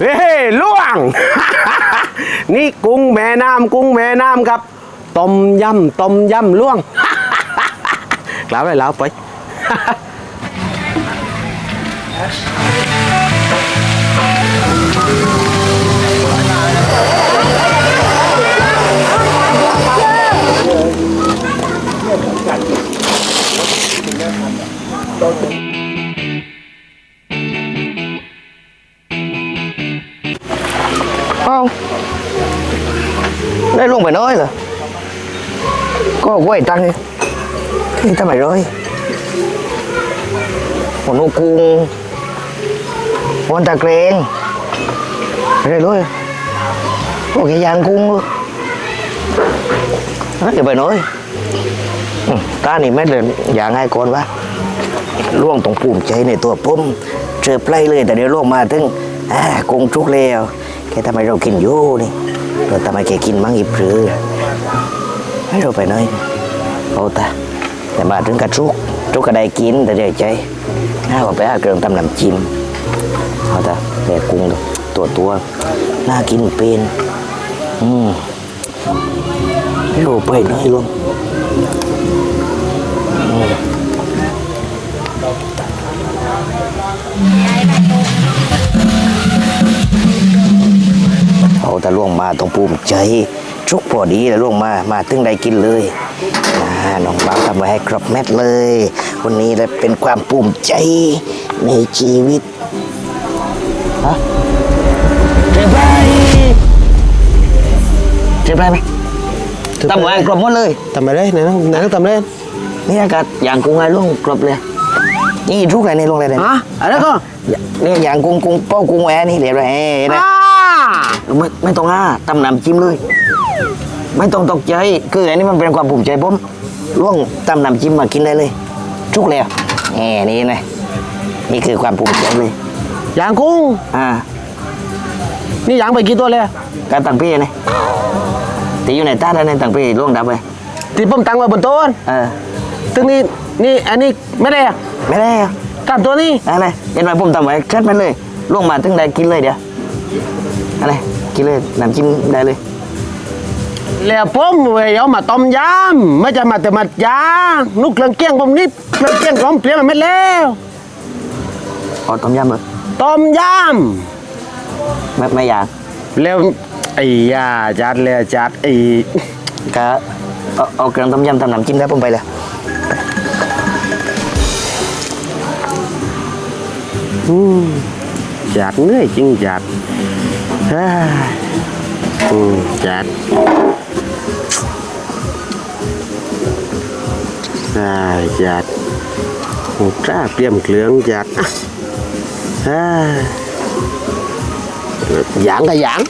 เฮ้ล่วง นี่กุ้งแม่น้ำกุ้งแม่น้ำครับต้มยำต้มยำล่วงแล้วไปแล้วไปเอ้าได้ลงไปน้อยเหรอ ก็ไหวตังค์ที่ทำไมร้อยหัวนูกุงวันตะเกรงอะไรด้วยโอเคยางกุ้งลูกเฮ้ยอย่าไปน้อยตานี่แม่เลยอย่างให้ก่อนวะล่วงตรงปุ่มใจในตัวผมเจอไพลเลยแต่เดี๋ยวล่วงมาถึงกงจุกแล้ว ทำไมเรากินอยู่นี่เราทำไมแกกินมั้งอีปรือให้เราไปหน่อยเอาตาแต่มาถึงกระจุกจุกก็ไดกินแต่เดี๋ยวใจน่าว่าไปหาเครื่องตำน้ำจิ้มเอาตาแต่กุ้งตัวตัวน่ากินเป็นอืมให้เราไปหน่อยลุง เอาแต่ล่วงมาต้องภูมิใจชุกพอดีแล้วล่วงมามาตึงได้กินเลยอ่าน้องบ้าวทำไว้ให้ครบแมทเลย วันนี้เลยเป็นความภูมิใจในชีวิตฮะเจ็บไรเจ็บไรไหมทำไว้ให้ครบหมดเลยทำไมได้ไหนนะไหนต้องทำได้นี่อากาศอย่างกุ้งไงล่วงครบเลยนี่ทุกอะไรในลงเลยเนี่ยฮะอะไรก็นี่อย่างกุ้งกุ้งเป้ากุ้งแหวนนี่เดี๋ยวไรเห็นไหมอ่า ไม่ไม่ต้องอ้าตำน้ำจิ้มเลย ไม่ต้องตกใจ คืออันนี้มันเป็นความภูมิใจผมล่วงตำน้ำจิ้มมากินได้เลย ชุกแล้วแหมนี่นะนี่คือความภูมิใจเลยยางกุ้งอ่านี่ยางไปกี่ตัวเลยการตังเป้นะตีอยู่ในต้านแล้วในตังเป้ล่วงดับไปที่ผมตั้งไว้บนโต๊ะเออตึงนี้นี่อันนี้ไม่ได้อะไม่ได้อะกับตัวนี้อะไรเห็นไหมผมทำไว้ชัดมันเลยล่วงมาถึงได้กินเลยเดี๋ยว อะไรกินเลยน้ำจิ้มได้เลย แล้วผมเว้ยเอามาต้มยำไม่จะมาแต่มายานุกเครื่องเกี้ยงผมนี่เครื่องเกี้ยงผมเปลี่ยนมาไม่แล้วเอาต้มยำเลยต้มยไม่ไม่อยากำแล้วไอ้ยาจัดแล้วจัดไอ้ก็เอาเอาเครื่องต้มยำทำน้ำจิ้มแล้วผมไปเลย จัดเหนื่อยจริงจัดอืมจัดได้จัดหูกล้าเปรียมเกลืองจัดอะเฮ้ยหยางกับหยาง